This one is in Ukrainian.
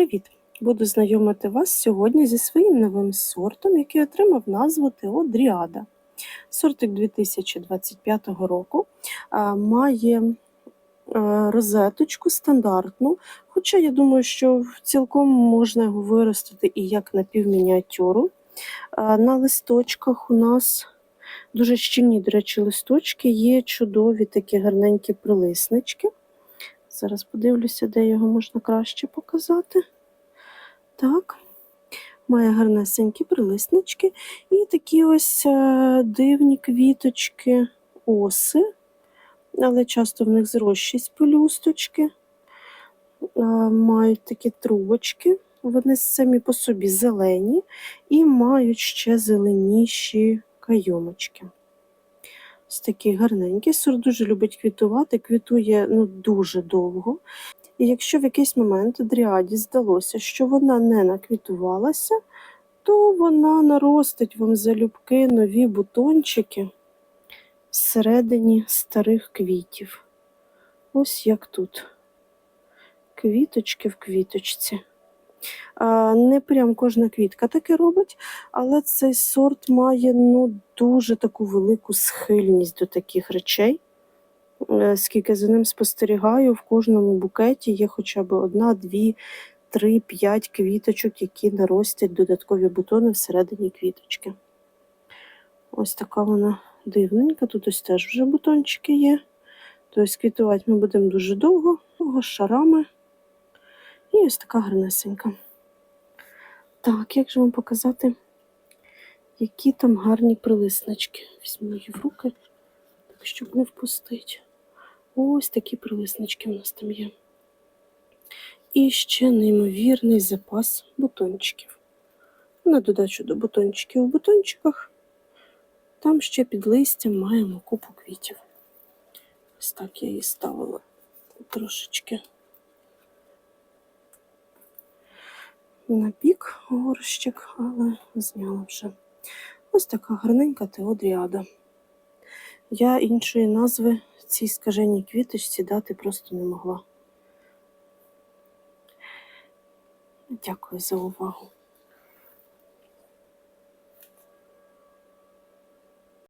Привіт! Буду знайомити вас сьогодні зі своїм новим сортом, який отримав назву ТО Дріада. Сортик 2025 року має розеточку стандартну, хоча я думаю, що цілком можна його виростити і як напівмініатюру. А, На листочках у нас дуже щільні, до речі, листочки, є чудові такі гарненькі прилиснички. Зараз подивлюся, де його можна краще показати. Так, має гарнесенькі прилиснички і такі ось е, дивні квіточки, оси, але часто в них зрощість пелюсточки. Е, Мають такі трубочки, вони самі по собі зелені і мають ще зеленіші кайомочки. Ось такий гарненький. Сорт дуже любить квітувати, квітує ну, дуже довго. І якщо в якийсь момент дріаді здалося, що вона не наквітувалася, то вона наростить вам залюбки нові бутончики всередині старих квітів. Ось як тут. Квіточки в квіточці. Не прям кожна квітка таке робить, але цей сорт має ну, дуже таку велику схильність до таких речей. Е, Скільки за ним спостерігаю, в кожному букеті є хоча б одна, дві, три, п'ять квіточок, які наростять додаткові бутони всередині квіточки. Ось така вона дивненька. Тут ось теж вже бутончики є. Тобто квітувати ми будемо дуже довго, довго шарами. І ось така гарнесенька. Так, як же вам показати, які там гарні прилиснички? Візьму її в руки, так, щоб не впустити. Ось такі прилиснички в нас там є. І ще неймовірний запас бутончиків. На додачу до бутончиків у бутончиках. Там ще під листям маємо купу квітів. Ось так я її ставила трошечки на бік горщик, але зняла вже. Ось така гарненька теодріада. Я іншої назви цій скаженій квіточці дати просто не могла. Дякую за увагу.